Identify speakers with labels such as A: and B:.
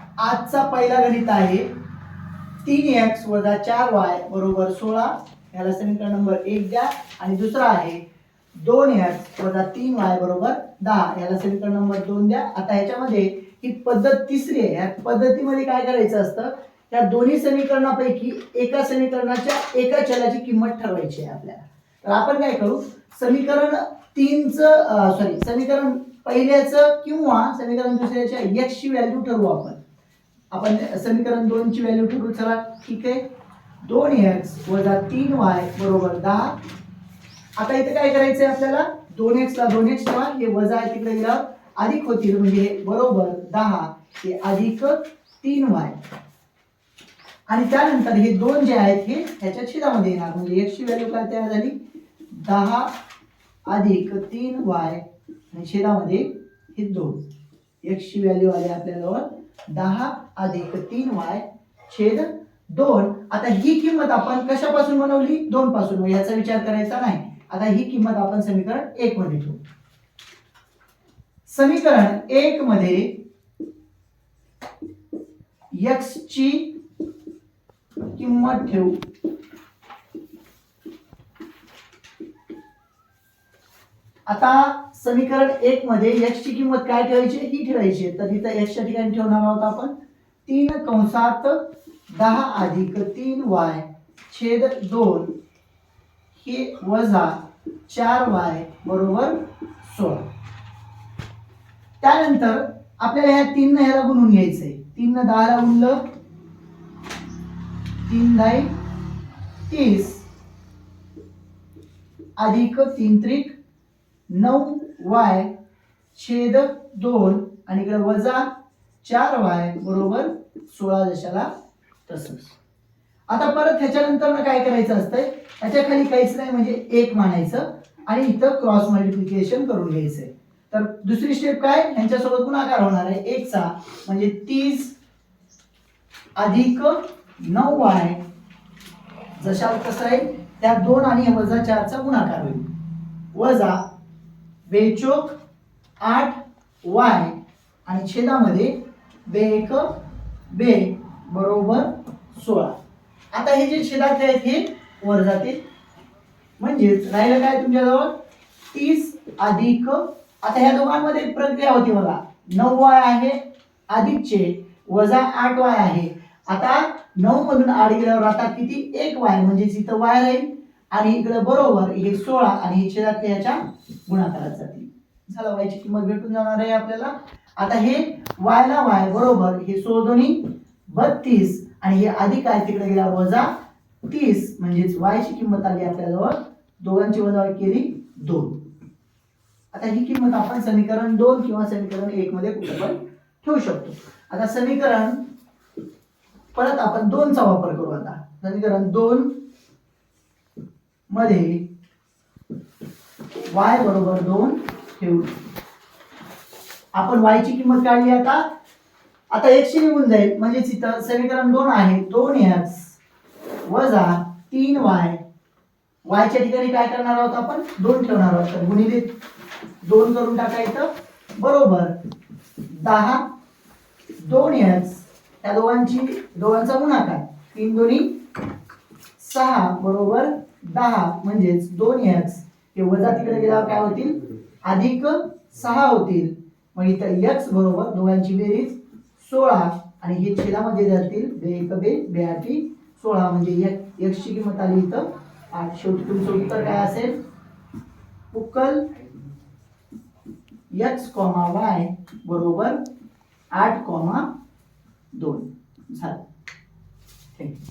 A: आजचा पहिला गणित आहे तीन एक्स वजा चार वाय बरोबर सोळा. याला समीकरण नंबर एक द्या. आणि दुसरा आहे दोन एक्स वजा तीन वाय बरोबर दहा. याला समीकरण नंबर दोन द्या. आता ह्याच्यामध्ये ही पद्धत तिसरी आहे. या पद्धतीमध्ये काय करायचं असतं? या दोन्ही समीकरणापैकी एका समीकरणाच्या एका चलाची किंमत ठरवायची आहे आपल्याला. तर आपण काय करू? समीकरण तीनचं सॉरी समीकरण पहिल्याचं किंवा समीकरण दुसऱ्याच्या एक्सची व्हॅल्यू ठरवू आपण. आपण समीकरण दोनची व्हॅल्यू ठरू चला ठीक आहे. दोन एक्स वजा तीन वाय बरोबर दहा. आता इथे काय करायचंय आपल्याला? दोन एक्सला दोन एक्स ठेवा. हे वजा आहे तिकडे गेलं अधिक होतील. म्हणजे हे बरोबर दहा. हे अधिक तीन वाय आणि त्यानंतर हे दोन जे आहेत हे ह्याच्या छेदामध्ये येणार. म्हणजे एक्सची व्हॅल्यू काय तयार झाली? दहा अधिक तीन वाय आणि छेदामध्ये हे दोन. एक्सची व्हॅल्यू आली आपल्याजवळ दहा अधिक तीन वाय छेद दोन. आता ही किंमत आपण कशापासून बनवली? दोन पासून. याचा विचार करायचा नाही. आता ही किंमत आपण समीकरण एक मध्ये ठेवू. समीकरण एक मध्ये एक्स ची किंमत ठेवू. आता समीकरण एक मध्ये x ची किंमत काय ठेवायची? ही ठेवायची. आहे. तर इथं x च्या ठिकाणी ठेवणार आहोत आपण. तीन कंसात दहा अधिक तीन वाय छेद दोन हे वजा चार वाय बरोबर सोळा. त्यानंतर आपल्याला ह्या तीन ह्याला गुणून घ्यायचंय. तीन दहाला गुणलं तीन दाई तीस अधिक तीन त्रिक नऊ वाय छेद दोन आणि इकडे वजा चार वाय बरोबर सोळा दशाला तसंच. आता परत ह्याच्यानंतर ना काय करायचं असतंय? ह्याच्या खाली काहीच नाही म्हणजे एक मानायचं आणि इथं क्रॉस मल्टिप्लिकेशन करून घ्यायचंय. तर दुसरी स्टेप काय? ह्यांच्यासोबत गुणाकार होणार आहे. एकचा म्हणजे तीस अधिक नऊ वाय जशा कसं आहे त्या दोन आणि वजा चारचा गुणाकार होईल. वजा बेचोक आठ वाय आणि छेदामध्ये बे एक बे बरोबर सोळा. आता हे जे छेदाचे आहेत हे वर जातील. म्हणजेच राहिलं काय तुमच्याजवळ? तीस अधिक आता ह्या दोघांमध्ये प्रक्रिया होती बघा. नऊ वाय आहे अधिकचे वजा आठ वाय आहे. आता नऊ मधून आठ गेल्यावर आता किती? एक वाय. म्हणजेच इथं वाय राहील. आणि इकडं बरोबर हे सोळा आणि हे छेदातले याच्या गुणाकारात जातील. झालं वायची किंमत भेटून जाणार आहे आपल्याला. आता हे वायला वाय बरोबर हे सोळ दोन्ही बत्तीस आणि हे अधिक आहे तिकडे गेला वजा तीस. म्हणजेच वायची किंमत आली आपल्याजवळ. दोघांची वजा केली दोन. आता ही किंमत आपण समीकरण दोन किंवा समीकरण एक मध्ये कुठे पण ठेवू शकतो. आता समीकरण परत आपण दोनचा वापर करू आता. समीकरण दोन मध्ये वाय बरोबर दोन ठेवू. आपण वायची ची किंमत काढली आता. आता एकशे निघून जाईल. म्हणजे इथं समीकरण दोन आहे. दोन एक्स वजा तीन वाय वायच्या ठिकाणी काय करणार आहोत आपण? दोन ठेवणार आहोत. तर गुणिले दोन करून टाकायचं बरोबर दहा. दोन एक्स त्या दोघांची दोघांचा गुणाकार. तीन दोन्ही सहा बरोबर दहा म्हणजेच दोन एक्स हे वजा तिकडे गेल्यावर काय होतील? अधिक सहा होतील. मग इथं एक्स बरोबर दोघांची बेरीज सोळा. आणि हे छेदामध्ये जातील. बे एक बे बे आठी सोळा. म्हणजे एक एक्सची किंमत आली इथं. आठ शेवटी तुमचं उत्तर काय असेल? उकल एक्स कॉमा वाय बरोबर आठ कॉमा दोन. झालं. थँक्यू